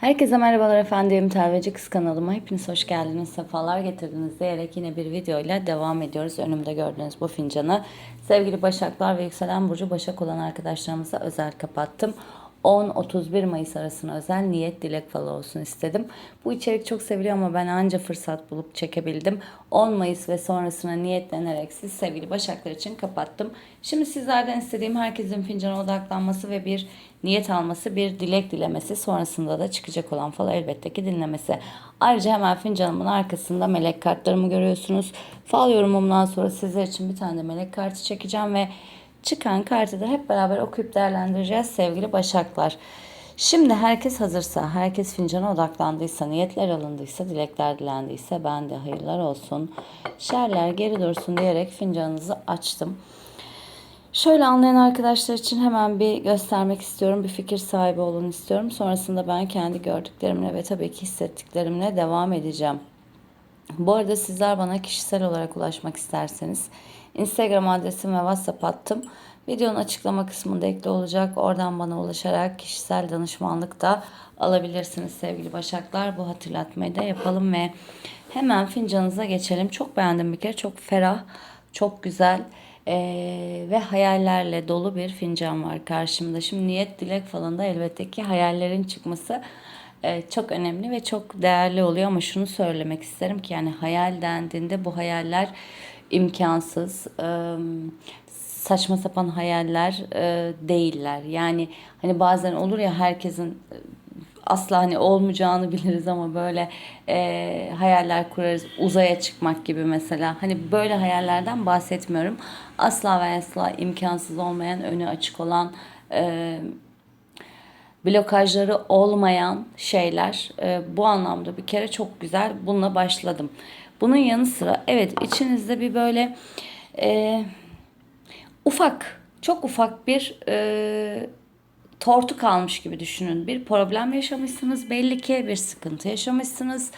Herkese merhabalar efendim. Telveci Kız kanalıma hepiniz hoş geldiniz. Sefalar getirdiniz diyerek yine bir videoyla devam ediyoruz. Önümde gördüğünüz bu fincanı sevgili Başaklar ve Yükselen Burcu Başak olan arkadaşlarımıza özel kapattım. 10-31 Mayıs arasına özel niyet dilek falı olsun istedim. Bu içerik çok seviliyor ama ben anca fırsat bulup çekebildim. 10 Mayıs ve sonrasına niyetlenerek siz sevgili Başaklar için kapattım. Şimdi sizlerden istediğim herkesin fincana odaklanması ve bir niyet alması, bir dilek dilemesi, sonrasında da çıkacak olan falı elbette ki dinlemesi. Ayrıca hemen fincanımın arkasında melek kartlarımı görüyorsunuz. Fal yorumumdan sonra sizler için bir tane de melek kartı çekeceğim ve çıkan kartı da hep beraber okuyup değerlendireceğiz sevgili Başaklar. Şimdi herkes hazırsa, herkes fincana odaklandıysa, niyetler alındıysa, dilekler dilendiyse ben de hayırlar olsun, şerler geri dursun diyerek fincanınızı açtım. Şöyle anlayan arkadaşlar için hemen bir göstermek istiyorum. Bir fikir sahibi olun istiyorum. Sonrasında ben kendi gördüklerimle ve tabii ki hissettiklerimle devam edeceğim. Bu arada sizler bana kişisel olarak ulaşmak isterseniz Instagram adresim ve WhatsApp hattım videonun açıklama kısmında ekli olacak. Oradan bana ulaşarak kişisel danışmanlık da alabilirsiniz sevgili Başaklar. Bu hatırlatmayı da yapalım ve hemen fincanınıza geçelim. Çok beğendim bir kere. Çok ferah, çok güzel ee, ve hayallerle dolu bir fincan var karşımda. Şimdi niyet, dilek falan da elbette ki hayallerin çıkması çok önemli ve çok değerli oluyor ama şunu söylemek isterim ki yani hayal dendiğinde bu hayaller imkansız, e, saçma sapan hayaller e, değiller. Yani hani bazen olur ya herkesin e, asla hani olmayacağını biliriz ama böyle e, hayaller kurarız uzaya çıkmak gibi mesela. Hani böyle hayallerden bahsetmiyorum. Asla ve asla imkansız olmayan önü açık olan e, blokajları olmayan şeyler e, bu anlamda bir kere çok güzel bununla başladım bunun yanı sıra evet içinizde bir böyle e, ufak çok ufak bir e, tortu kalmış gibi düşünün. Bir problem yaşamışsınız belli ki bir sıkıntı yaşamışsınız.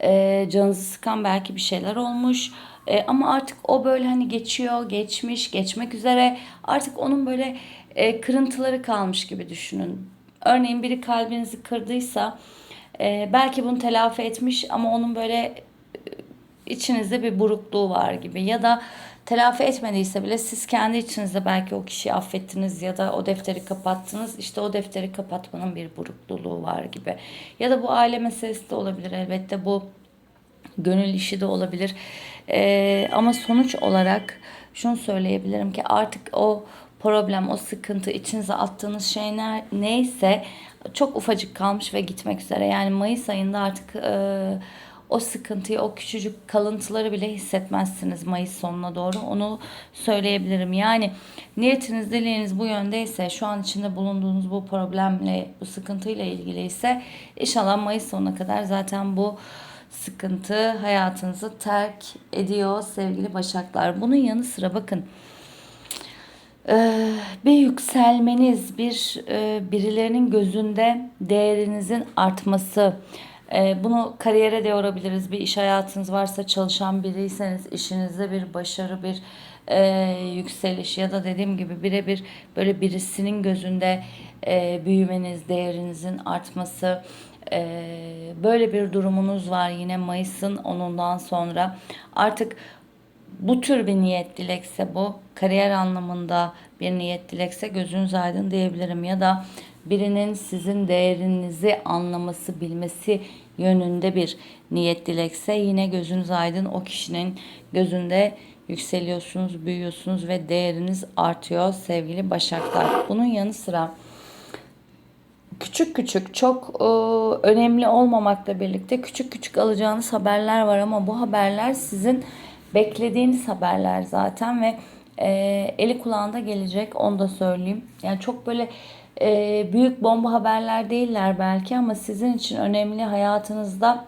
E, canınızı sıkan belki bir şeyler olmuş. E, ama artık o böyle hani geçiyor, geçmiş, geçmek üzere. Artık onun böyle e, kırıntıları kalmış gibi düşünün. Örneğin biri kalbinizi kırdıysa e, belki bunu telafi etmiş ama onun böyle e, içinizde bir burukluğu var gibi ya da telafi etmediyse bile siz kendi içinizde belki o kişiyi affettiniz ya da o defteri kapattınız. İşte o defteri kapatmanın bir burukluluğu var gibi. Ya da bu aile meselesi de olabilir elbette bu gönül işi de olabilir. Ee, ama sonuç olarak şunu söyleyebilirim ki artık o problem, o sıkıntı, içinize attığınız şey ne, neyse çok ufacık kalmış ve gitmek üzere. Yani Mayıs ayında artık e, o sıkıntıyı, o küçücük kalıntıları bile hissetmezsiniz Mayıs sonuna doğru. Onu söyleyebilirim. Yani niyetiniz, dileğiniz bu yöndeyse, şu an içinde bulunduğunuz bu problemle, bu sıkıntıyla ilgili ise inşallah Mayıs sonuna kadar zaten bu sıkıntı hayatınızı terk ediyor sevgili Başaklar. Bunun yanı sıra bakın bir yükselmeniz, bir birilerinin gözünde değerinizin artması, bunu kariyere de yorabiliriz. Bir iş hayatınız varsa çalışan biriyseniz işinizde bir başarı, bir yükseliş ya da dediğim gibi birebir böyle birisinin gözünde büyümeniz, değerinizin artması, böyle bir durumunuz var yine Mayıs'ın 10'undan sonra. Artık bu tür bir niyet dilekse bu kariyer anlamında bir niyet dilekse gözünüz aydın diyebilirim ya da birinin sizin değerinizi anlaması bilmesi yönünde bir niyet dilekse yine gözünüz aydın o kişinin gözünde yükseliyorsunuz, büyüyorsunuz ve değeriniz artıyor sevgili Başaklar. Bunun yanı sıra küçük küçük çok e, önemli olmamakla birlikte küçük küçük alacağınız haberler var ama bu haberler sizin beklediğiniz haberler zaten ve e, eli kulağında gelecek onu da söyleyeyim. Yani çok böyle e, büyük bomba haberler değiller belki ama sizin için önemli hayatınızda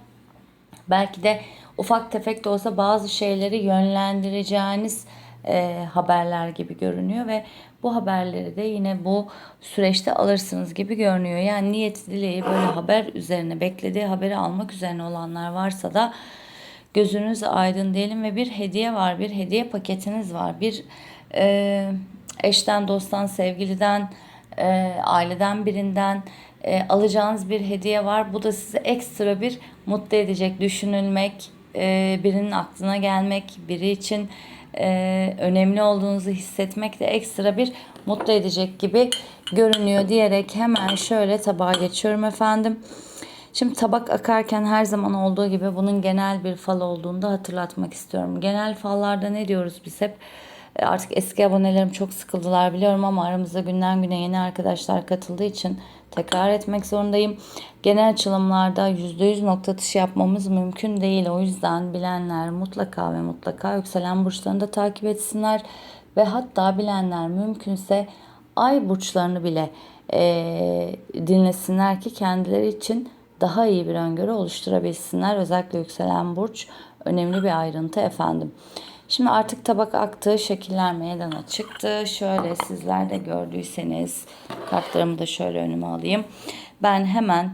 belki de ufak tefek de olsa bazı şeyleri yönlendireceğiniz e, haberler gibi görünüyor ve bu haberleri de yine bu süreçte alırsınız gibi görünüyor. Yani niyet dileği böyle haber üzerine beklediği haberi almak üzerine olanlar varsa da gözünüz aydın diyelim ve bir hediye var, bir hediye paketiniz var. Bir e, eşten, dosttan, sevgiliden e, aileden birinden e, alacağınız bir hediye var. Bu da sizi ekstra bir mutlu edecek, düşünülmek, e, birinin aklına gelmek, biri için e, önemli olduğunuzu hissetmek de ekstra bir mutlu edecek gibi görünüyor diyerek hemen şöyle tabağa geçiyorum efendim. Şimdi tabak akarken her zaman olduğu gibi bunun genel bir fal olduğunu da hatırlatmak istiyorum. Genel fallarda ne diyoruz biz hep? E, Artık eski abonelerim çok sıkıldılar biliyorum ama aramızda günden güne yeni arkadaşlar katıldığı için tekrar etmek zorundayım. Genel açılımlarda %100 nokta atışı yapmamız mümkün değil. O yüzden bilenler mutlaka ve mutlaka yükselen burçlarını da takip etsinler. Ve hatta bilenler mümkünse ay burçlarını bile e, dinlesinler ki kendileri için daha iyi bir öngörü oluşturabilsinler. Özellikle yükselen burç önemli bir ayrıntı efendim. Şimdi artık tabak aktı, şekiller meydana çıktı. Şöyle sizler de gördüyseniz kartlarımı da şöyle önüme alayım. Ben hemen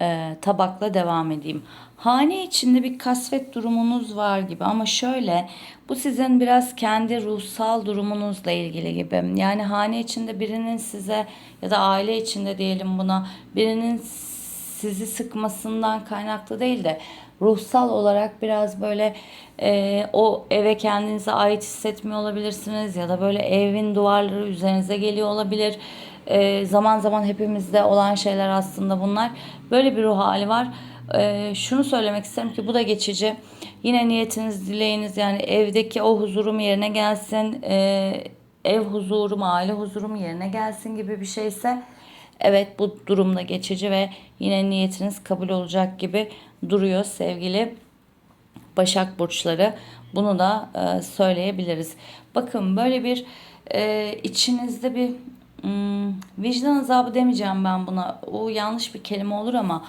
e, tabakla devam edeyim. Hane içinde bir kasvet durumunuz var gibi ama şöyle bu sizin biraz kendi ruhsal durumunuzla ilgili gibi. Yani hane içinde birinin size ya da aile içinde diyelim buna birinin sizi sıkmasından kaynaklı değil de ruhsal olarak biraz böyle e, o eve kendinize ait hissetmiyor olabilirsiniz ya da böyle evin duvarları üzerinize geliyor olabilir. E, zaman zaman hepimizde olan şeyler aslında bunlar. Böyle bir ruh hali var. E, şunu söylemek isterim ki bu da geçici. Yine niyetiniz, dileğiniz yani evdeki o huzurum yerine gelsin. E, ev huzurum, aile huzurum yerine gelsin gibi bir şeyse Evet bu durumda geçici ve yine niyetiniz kabul olacak gibi duruyor sevgili Başak burçları. Bunu da e, söyleyebiliriz. Bakın böyle bir e, içinizde bir hmm, vicdan azabı demeyeceğim ben buna. O yanlış bir kelime olur ama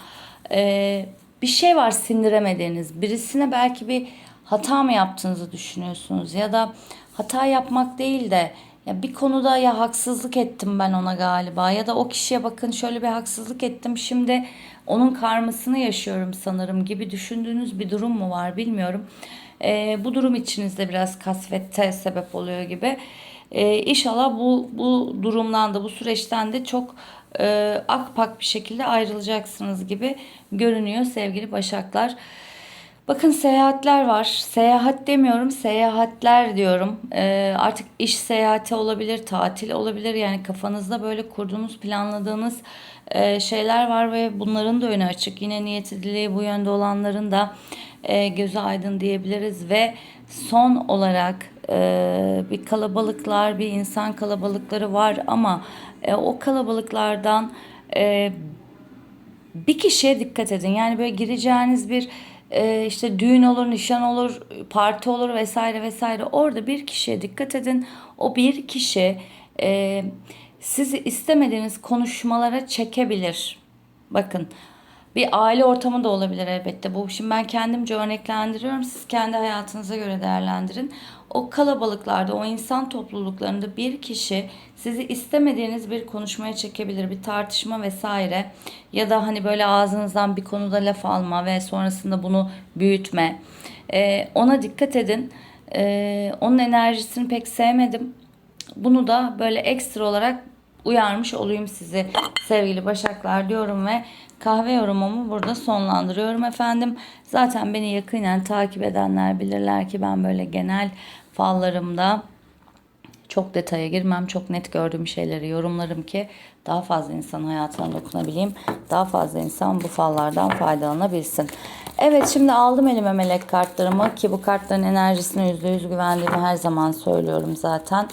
e, bir şey var sindiremediğiniz. Birisine belki bir hata mı yaptığınızı düşünüyorsunuz ya da hata yapmak değil de ya bir konuda ya haksızlık ettim ben ona galiba ya da o kişiye bakın şöyle bir haksızlık ettim şimdi onun karmasını yaşıyorum sanırım gibi düşündüğünüz bir durum mu var bilmiyorum. Ee, bu durum içinizde biraz kasvette sebep oluyor gibi. Ee, inşallah bu, bu durumdan da bu süreçten de çok e, akpak bir şekilde ayrılacaksınız gibi görünüyor sevgili Başaklar. Bakın seyahatler var. Seyahat demiyorum, seyahatler diyorum. Ee, artık iş seyahati olabilir, tatil olabilir. Yani kafanızda böyle kurduğunuz, planladığınız e, şeyler var ve bunların da önü açık. Yine niyeti dileği bu yönde olanların da e, gözü aydın diyebiliriz. Ve son olarak e, bir kalabalıklar, bir insan kalabalıkları var ama e, o kalabalıklardan e, bir kişiye dikkat edin. Yani böyle gireceğiniz bir e, işte düğün olur, nişan olur, parti olur vesaire vesaire. Orada bir kişiye dikkat edin. O bir kişi e, sizi istemediğiniz konuşmalara çekebilir. Bakın bir aile ortamı da olabilir elbette bu. Şimdi ben kendimce örneklendiriyorum. Siz kendi hayatınıza göre değerlendirin. O kalabalıklarda, o insan topluluklarında bir kişi sizi istemediğiniz bir konuşmaya çekebilir. Bir tartışma vesaire. Ya da hani böyle ağzınızdan bir konuda laf alma ve sonrasında bunu büyütme. Ee, ona dikkat edin. Ee, onun enerjisini pek sevmedim. Bunu da böyle ekstra olarak uyarmış olayım sizi sevgili Başaklar diyorum ve kahve yorumumu burada sonlandırıyorum efendim. Zaten beni yakinen takip edenler bilirler ki ben böyle genel fallarımda çok detaya girmem, çok net gördüğüm şeyleri yorumlarım ki daha fazla insan hayatına dokunabileyim. Daha fazla insan bu fallardan faydalanabilsin. Evet şimdi aldım elime melek kartlarımı ki bu kartların enerjisine %100 güvendiğimi her zaman söylüyorum zaten.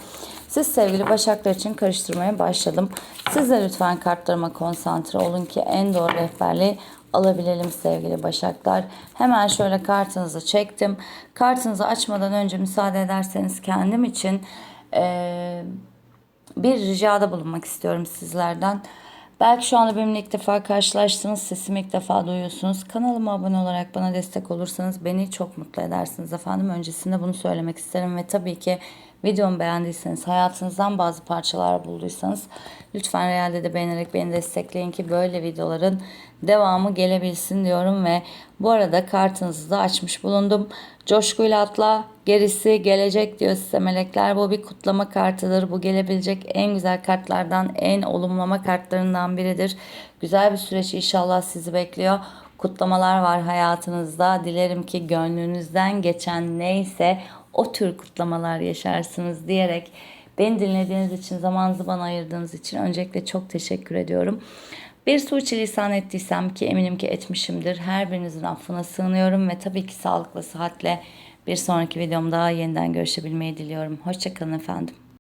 Siz sevgili Başaklar için karıştırmaya başladım. Siz de lütfen kartlarıma konsantre olun ki en doğru rehberliği alabilelim sevgili Başaklar. Hemen şöyle kartınızı çektim. Kartınızı açmadan önce müsaade ederseniz kendim için e, bir ricada bulunmak istiyorum sizlerden. Belki şu anda benimle ilk defa karşılaştınız, sesimi ilk defa duyuyorsunuz. Kanalıma abone olarak bana destek olursanız beni çok mutlu edersiniz efendim. Öncesinde bunu söylemek isterim ve tabii ki Videomu beğendiyseniz, hayatınızdan bazı parçalar bulduysanız lütfen realde de beğenerek beni destekleyin ki böyle videoların devamı gelebilsin diyorum ve bu arada kartınızı da açmış bulundum. Coşkuyla atla, gerisi gelecek diyor size melekler. Bu bir kutlama kartıdır. Bu gelebilecek en güzel kartlardan, en olumlama kartlarından biridir. Güzel bir süreç inşallah sizi bekliyor. Kutlamalar var hayatınızda. Dilerim ki gönlünüzden geçen neyse o tür kutlamalar yaşarsınız diyerek beni dinlediğiniz için, zamanınızı bana ayırdığınız için öncelikle çok teşekkür ediyorum. Bir suçilisan ettiysem ki eminim ki etmişimdir. Her birinizin affına sığınıyorum ve tabii ki sağlıklı, sıhhatle bir sonraki videomda yeniden görüşebilmeyi diliyorum. Hoşçakalın efendim.